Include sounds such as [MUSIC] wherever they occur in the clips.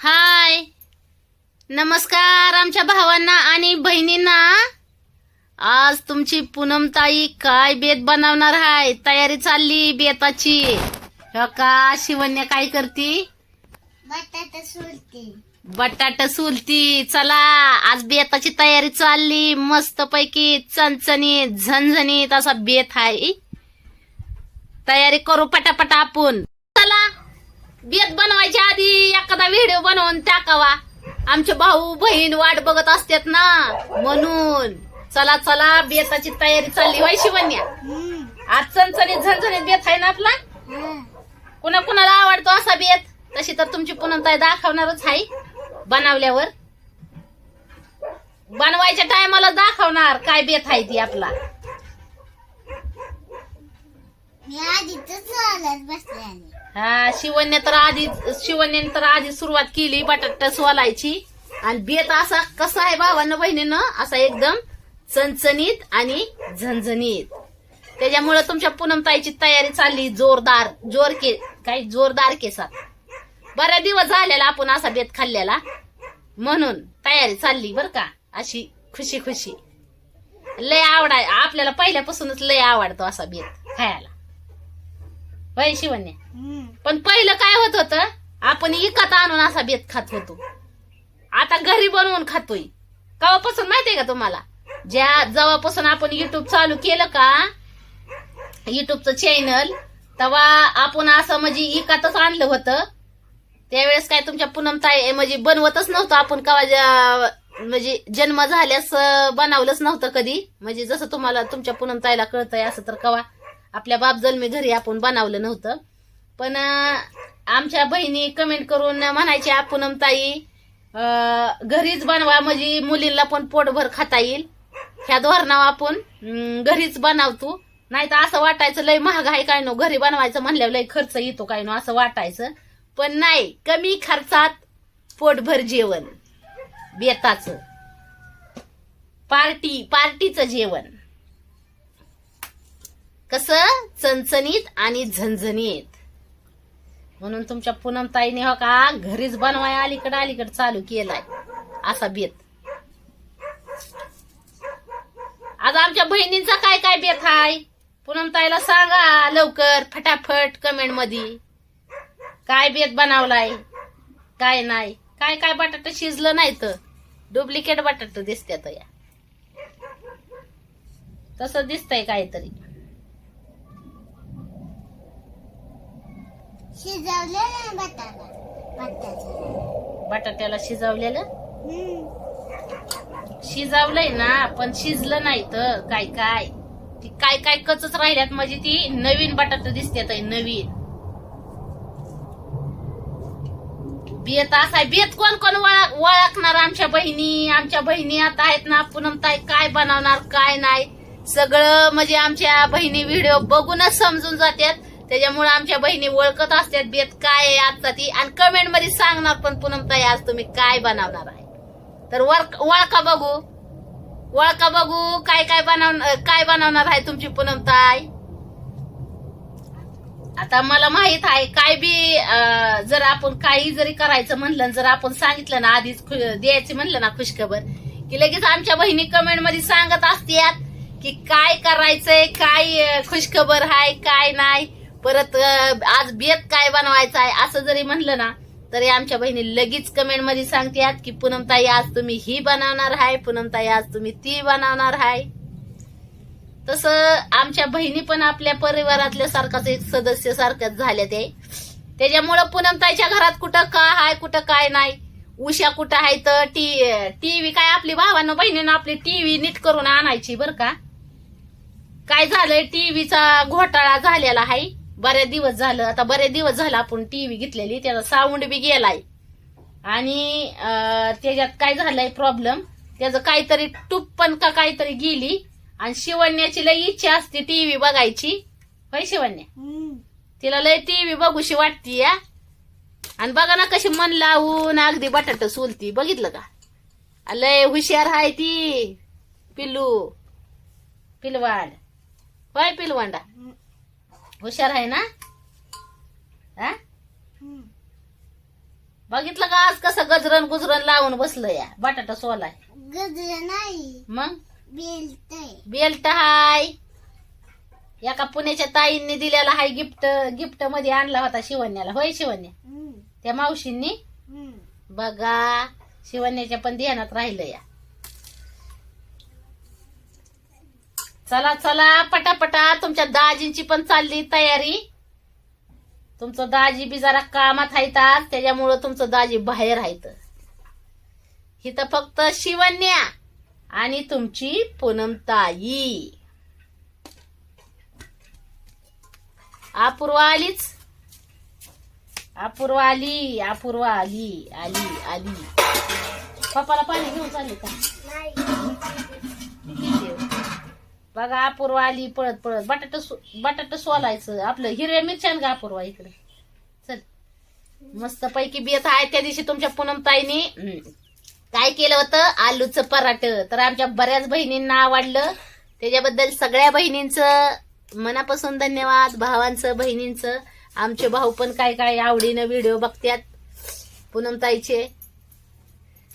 हाय. नमस्कार आमच्या भावांना आणि बहिणींना. आज तुमची पूनमताई काय बेत बनवणार आहे तयारी चालली बेताची. हो का शिवण्या काय करती? बटाटा सुलती. बटाटा सुलती. चला आज बेताची तयारी चालली. मस्त पैकी चणचणीत झणझणीत असा बेत आहे तयारी करू पटापटा आपण. बेत बनवायच्या आधी एखादा व्हिडिओ बनवून टाकावा. आमचे भाऊ बहीण वाट बघत असतात ना. म्हणून चला चला बेताची तयारी चालली वाय शिवण्या. आज चणचणीत झणझणीत बेत आहे ना आपला? कुणा कुणाला आवडतो असा बेत? तशी तर तुमची पुनमताई दाखवणारच आहे. बनवल्यावर. बनवायच्या टायमाला दाखवणार काय बेत आहे ती आपला. मी आधी हा शिवण्य तर आधी शिवण्याने तर आधी सुरुवात केली बटाटा सोलायची. आणि बेत असा कसा आहे भावानं बहिणीनं? असा एकदम चणचणीत आणि झणझणीत. त्याच्यामुळे तुमच्या पूनमताईची तयारी चालली जोरदार जोर के काही जोरदार केसात. बऱ्याच दिवस झालेला आपण असा बेत खाल्लेला म्हणून तयारी चालली बर का अशी खुशी खुशी. लय आवडाय आपल्याला पहिल्यापासूनच लय आवडतो असा बेत खायला. वय शिवण्या? पण पहिलं काय होत होतं? आपण इकत आणून असा बेत खात होतो. आता घरी बनवून खातोय. कवापासून माहितीये का तुम्हाला? ज्या जेव्हापासून आपण युट्यूब चालू केलं का युट्यूबचं चॅनल तेव्हा आपण असं म्हणजे इकातच आणलं होतं. त्यावेळेस काय तुमच्या पूनमताई म्हणजे बनवतच नव्हतं. आपण कवा ज्या- म्हणजे जन्म झाल्यास बनवलंच नव्हतं कधी. म्हणजे जसं तुम्हाला तुमच्या पूनमताईला कळतंय असं तर कवा आपल्या बाप जन्मी घरी आपण बनवलं नव्हतं. पण आमच्या बहिणी कमेंट करून म्हणायच्या पूनमताई ताई घरीच बनवा म्हणजे मुलींना पण पोटभर खाता येईल. ह्या धोरणावर आपण घरीच बनवतो नाही तर असं वाटायचं लय महाग आहे काय नो घरी बनवायचं म्हणल्यावर लय खर्च येतो काय नो असं वाटायचं. पण नाही कमी खर्चात पोटभर जेवण बेताचं. पार्टी पार्टीचं जेवण. कसं? चणचणीत आणि झणझणीत. म्हणून तुमच्या पूनमताईने हो का घरीच बनवाय अलीकडे अलीकडे चालू केलाय. असा बेत. आज आमच्या बहिणींचा काय काय बेत हाय? पूनमताईला सांगा लवकर फटाफट कमेंटमध्ये काय बेत बनवलाय? काय नाही? काय काय बटाटा शिजलं नाही तर? डुप्लिकेट बटाट दिसत्यात या. तसं दिसतंय काहीतरी. शिजवलेला बटाटा. बटाटा. बटाट्याला शिजवलेलं? शिजवलंय ना पण शिजलं नाही तर काय काय? ती काय काय कचच राहिल्यात म्हणजे ती नवीन बटाटा दिसतात आहे, नवीन. बेत असाय बेत कोण कोण वळ- ओळखणार आमच्या बहिणी? आमच्या बहिणी आता आहेत ना पूनमताई काय बनवणार काय नाही? सगळं म्हणजे आमच्या बहिणी व्हिडिओ बघूनच समजून जातात. त्याच्यामुळे आमच्या बहिणी ओळखत असतात बेत काय आहे आजचा ती. आणि कमेंटमध्ये सांगणार पण पूनमताई आज तुम्ही काय बनवणार आहे. तर वळख- ओळखा बघू. ओळखा बघू काय काय बनव काय बनवणार आहे तुमची पूनमताई आता मला माहीत आहे काय बी जर आपण काही जरी करायचं म्हणलं जर आपण सांगितलं ना आधीच खु- द्यायची म्हणलं ना खुशखबर की लगेच आमच्या बहिणी कमेंटमध्ये सांगत असतात की काय करायचंय काय खुशखबर आहे काय नाही. परत आज बेत काय बनवायचं आहे असं जरी म्हणलं ना तरी आमच्या बहिणी लगेच कमेंटमध्ये सांगतात की पूनमताई आज तुम्ही ही बनवणार आहे पूनमताई आज तुम्ही ती बनवणार आहे. तसं आमच्या बहिणी पण आपल्या परिवारातल्या सारखाच एक सदस्य सारख्याच झाल्या ते. त्याच्यामुळं पूनमताईच्या घरात कुठं काय आहे कुठं काय नाही. उषा कुठं आहे तर टी टीव्ही काय आपली भावानं बहिणीनं आपली टीव्ही नीट करून आणायची बर का? काय झालंय? टीव्हीचा घोटाळा झालेला आहे. बरेच दिवस झालं आता बरेच दिवस झालं आपण टीव्ही घेतलेली त्याचा साऊंड बी गेलाय. आणि त्याच्यात काय झालंय प्रॉब्लेम त्याचं काहीतरी टूप पण का काहीतरी गेली आणि शिवण्याची लय इच्छा असते टीव्ही बघायची. होय शिवण्या? तिला लय टीव्ही बघूशी वाटती या. आणि बघा ना कशी मन लावून अगदी बटाट सोलती बघितलं का? लय हुशार आहे ती पिल्लू. पिलवाड होय पिलवांडा. हुशार आहे ना? हा? बघितलं का आज कसं गजरन गुजरन लावून बसलं या? बटाटा सोलाय गजर नाही मग? बेल्ट बेल्ट हाय. एका पुण्याच्या ताईंनी दिलेला हाय गिफ्ट. गिफ्टमध्ये आणला होता शिवण्याला. होय शिवण्या? त्या मावशींनी? बघा. शिवण्याच्या पण ध्यानात राहिलं या. चला चला पटापटा तुमच्या दाजींची पण चालली तयारी. तुमचं दाजी बी जरा कामात आहेत त्याच्यामुळं तुमचं दाजी बाहेर आहेत. इथं फक्त शिवन्या आणि तुमची पूनमताई. अपूर्वा आलीच. अपूर्वा आली अपूर्वा आली आली आली. पप्पाला पाणी घेऊन चालले का? बघा अपूर्वा आली पळत पळत. बटाट बटाट सोलायचं. आपलं हिरव्या मिरच्या का अपूर्वा इकडे. चल. मस्त पैकी बेत आहे त्या दिवशी तुमच्या पूनमताईनी काय केलं होतं? आलूचं पराठ. तर आमच्या बऱ्याच बहिणींना आवडलं. त्याच्याबद्दल सगळ्या बहिणींचं मनापासून धन्यवाद भावांचं बहिणींचं. आमचे भाऊ पण काय काय आवडीनं व्हिडिओ बघतात पूनमताईचे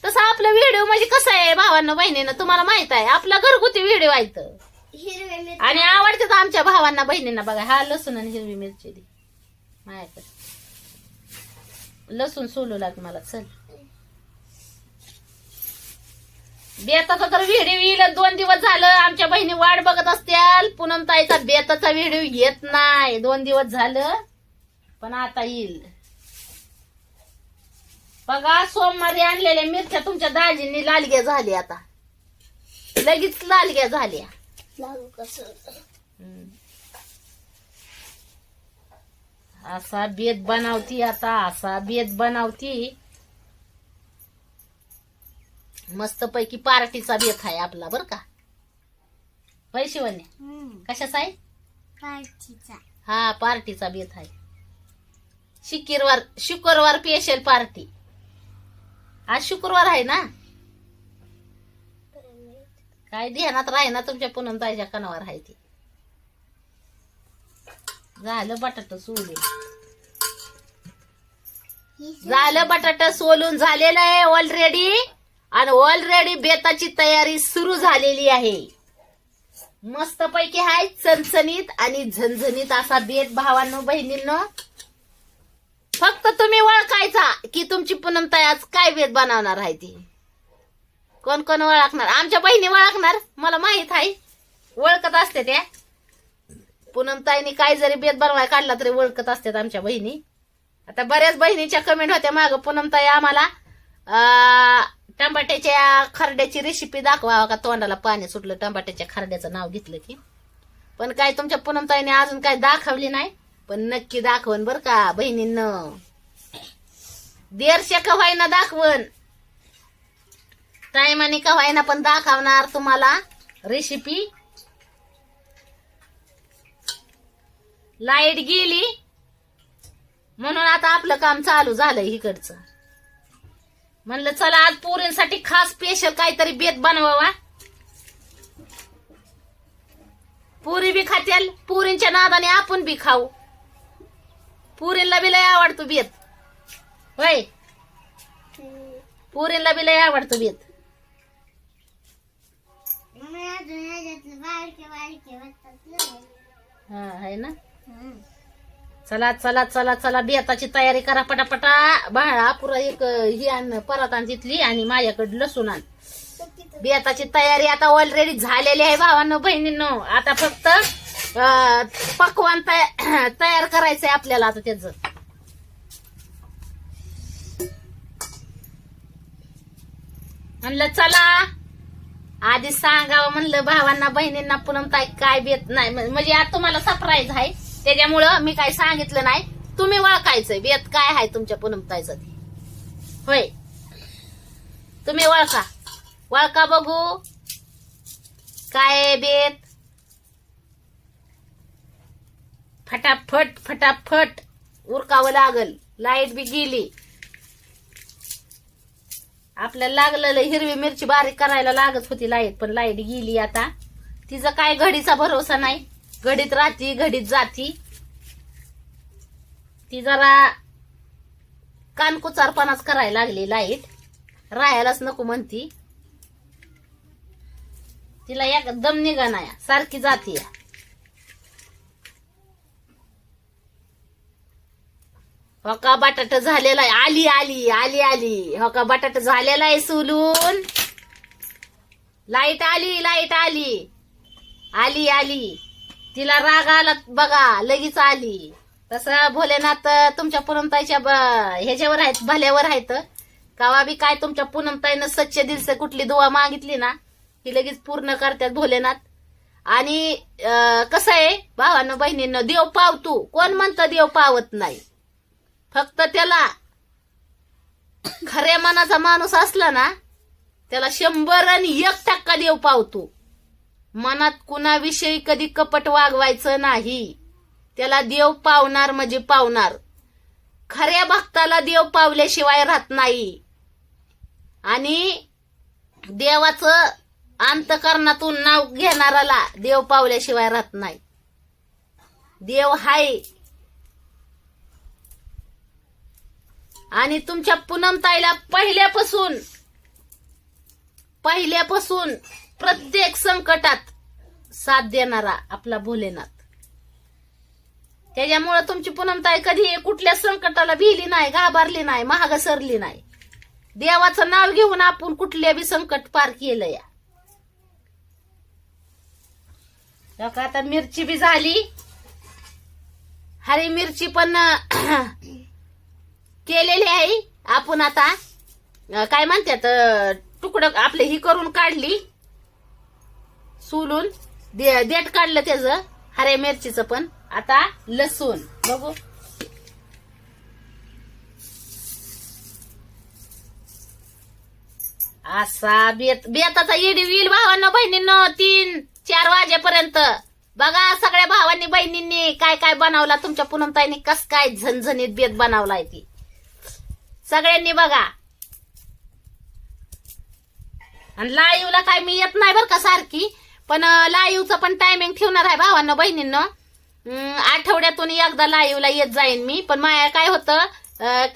तसं आपलं व्हिडिओ म्हणजे कसं आहे भावांना बहिणीनं तुम्हाला माहीत आहे. आपला घरगुती व्हिडिओ आहे तर. हिरवे मिरची. आणि आवडतात आमच्या भावांना बहिणींना बघा हा लसूण आणि हिरवी मिरची दे. माझ्याकडे लसूण सोलू लाग मला चल. बेताचा तर व्हिडिओ येईल दोन दिवस झालं आमच्या बहिणी वाट बघत असत्याल पुनम ताईचा बेताचा व्हिडिओ येत नाही. दोन दिवस झालं पण आता येईल. बघा सोमवारी आणलेल्या मिरच्या तुमच्या दाजींनी लालग्या झाल्या आता. लगेच लालग्या झाल्या. लागू कसं हम्म. असा बेत बनवती आता असा बेत बनवती. मस्त पैकी पार्टीचा बेत आहे आपला बर का? होय शिवण्या? कशाचा आहे? पार्टीचा. हा पार्टीचा बेत आहे. शुक्रवार शुक्रवार स्पेशल पार्टी आज शुक्रवार आहे ना? काय ध्यानात राही ना तुमच्या पूनम ताईच्या कणावर आहे ती. झालं बटाट सोलून. झालं बटाट सोलून झालेलं आहे ऑलरेडी आणि ऑलरेडी बेताची तयारी सुरू झालेली आहे. मस्त पैकी आहे चणचणीत आणि झणझणीत असा बेत भावांनो बहिणींनो. फक्त तुम्ही ओळखायचा की तुमची पूनम आज काय बेत बनवणार आहे ती. कोण कोण ओळखणार? आमच्या बहिणी ओळखणार? मला माहीत आहे. ओळखत असते त्या. पूनमताईने काय जरी बेदबरवाय काढला तरी ओळखत असतात आमच्या बहिणी. आता बऱ्याच बहिणीच्या कमेंट होत्या माग. पूनमताई आम्हाला टमाट्याच्या खरड्याची रेसिपी दाखवा का? तोंडाला पाणी सुटलं टमाट्याच्या खरड्याचं नाव घेतलं की. पण काय तुमच्या पूनमताईने अजून काय दाखवली नाही? पण नक्की दाखवण बर का बहिणींना. देरशे का व्हायना दाखवण टायमाने का व्हायना पण दाखवणार तुम्हाला रेसिपी लाइट गेली. म्हणून आता आपलं काम चालू झालं इकडचं. म्हणलं चला आज पोरींसाठी खास स्पेशल काहीतरी बेत बनवावा. पुरी बी खात्याल पुरींच्या नादाने आपण बी खाऊ. पुरीला बी लय आवडतो बेत. होय? पुरीला बी लय आवडतो बेत. हा आहे ना? चला चला चला चला बेताची तयारी करा पटापटा. बाळा पुरा एक ही आण परत आण तिथली आणि माझ्याकडे लसूण आण. बेताची तयारी आता ऑलरेडी झालेली आहे भावांनो बहिणींनो. आता फक्त पकवान तया- [CLEARS THROAT] तयार करायचंय आपल्याला आता त्याच. म्हणलं चला. आधी सांगावं म्हणलं भावांना बहिणींना पुनम ताई काय बेत नाही. म्हणजे आता तुम्हाला सरप्राईज आहे. त्याच्यामुळं मी काय सांगितलं नाही. तुम्ही ओळखायचंय बेत काय आहे तुमच्या पुनम ताईचं ते? होय. तुम्ही ओळखा. ओळखा बघू. काय आहे बेत फटाफट फटाफट. उरकावं लागल. लाइट बी गेली. आपल्याला लागलेलं हिरवी मिरची बारीक करायला लागत होती लाइट पण लाइट गेली आता. तिचं काय घडीचा भरोसा नाही. घडीत राहती घडीत जाती. ती जरा कानकुचारपणाच करायला लागली लाइट. राहायलाच नको म्हणती. तिला एकदम निघाना सारखी जाती हो का झालेला आहे. आली आली आली आली. हो का झालेला आहे सुलून. लाइट आली लाइट आली. आली आली. तिला राग आला बघा लगेच आली. तसं भोलेनाथ तुमच्या पुनमताईच्या ब- ह्याच्यावर आहेत भल्यावर आहेत. कावा बी काय तुमच्या पुनमताईनं सच्चे दिलसे कुठली दुवा मागितली ना ती लगेच पूर्ण करतात भोलेनाथ. आणि कसं आहे भावानं बहिणीनं देव पावतो कोण म्हणतं देव पावत नाही? फक्त त्याला खऱ्या मनाचा माणूस असला ना त्याला शंभर आणि एक टक्का देव पावतो. मनात कुणाविषयी कधी कपट वागवायचं नाही. त्याला देव पावणार म्हणजे पावणार. खऱ्या भक्ताला देव पावल्याशिवाय राहत नाही. आणि देवाचं अंतकरणातून नाव घेणाराला देव पावल्याशिवाय राहत नाही. देव हाय आणि तुमच्या पूनमताईला पहिल्यापासून पहिल्यापासून प्रत्येक संकटात साथ देणारा आपला भोलेनाथ. त्याच्यामुळं तुमची पूनमताई कधी कुठल्या संकटाला भिली नाही घाबरली नाही महागसरली नाही. देवाचं नाव घेऊन आपण कुठल्या बी संकट पार केलं या. लोक आता मिरची बी झाली. हरी मिरची पण केलेली आहे. आपण आता काय म्हणतात तुकडं आपले ही करून काढली. सोलून दे- देठ काढलं त्याचं हऱ्या मिरचीचं पण. आता लसूण बघू. असा बेत बेताचा इडी येईल भावांना बहिणींनो तीन चार वाजेपर्यंत. बघा सगळ्या भावांनी बहिणींनी काय काय बनवला तुमच्या पुनमताईनी कस काय झणझणीत बेत बनवलाय ती. सगळ्यांनी बघा. आणि लाईव्हला काय मी येत नाही बरं का सारखी पण लाईव्हचं पण टायमिंग ठेवणार आहे भावांना बहिणींनो. आठवड्यातून एकदा लाईव्हला येत जाईन मी पण माया काय होतं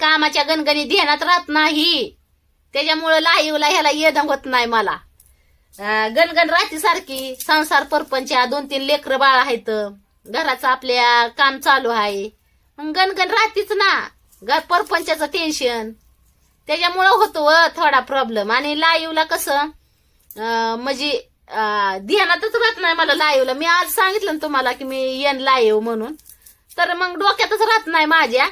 कामाच्या गणगणी ध्यानात राहत नाही. त्याच्यामुळं लाईव्हला ह्याला येणं होत नाही मला. गणगण राहते सारखी संसार परपंचा दोन तीन लेकरं बाळ आहेत. घराचं आपल्या काम चालू आहे. मग गणगण राहतीच ना. घर परपंचाचं टेन्शन त्याच्यामुळं होतो व थोडा प्रॉब्लेम आणि लाईव्हला कसं म्हणजे ध्यानातच राहत नाही मला लाईव्हला मी आज सांगितलं ना तुम्हाला की मी येन लाईव्ह म्हणून. तर मग डोक्यातच राहत नाही माझ्या.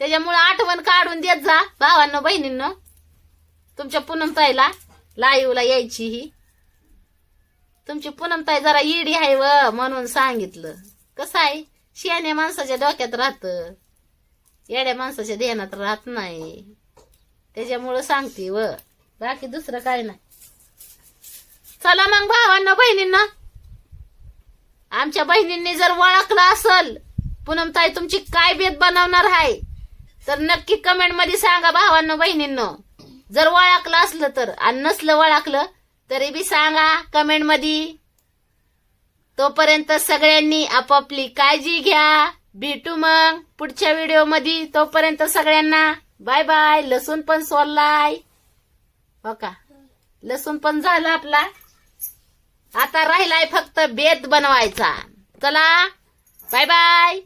त्याच्यामुळे आठवण काढून देत जा भावांनो बहिणींनो. तुमच्या पूनमताईला लाईव्हला यायची ही. तुमची पूनमताई जरा ईडी आहे व म्हणून सांगितलं. कसं आहे? शियाण्या माणसाच्या डोक्यात राहतं. येड्या माणसाच्या ध्यानात राहत नाही. त्याच्यामुळं सांगते व. बाकी दुसरं काय नाही. चला मग भावांना बहिणींना. आमच्या बहिणींनी जर ओळखलं असल पूनमताई तुमची काय बेत बनवणार आहे? तर नक्की कमेंटमध्ये सांगा भावांना बहिणींनो. जर ओळखलं असलं तर आणि नसलं ओळखलं तरी बी सांगा कमेंटमध्ये तोपर्यंत सगळ्यांनी आपापली काळजी घ्या. भेटू मग. पुढच्या व्हिडिओमध्ये तोपर्यंत सगळ्यांना बाय बाय. लसूण पण सोललाय. हो का? लसूण पण झालं आपला. आता राहिलाय फक्त बेत बनवायचा. चला बाय बाय.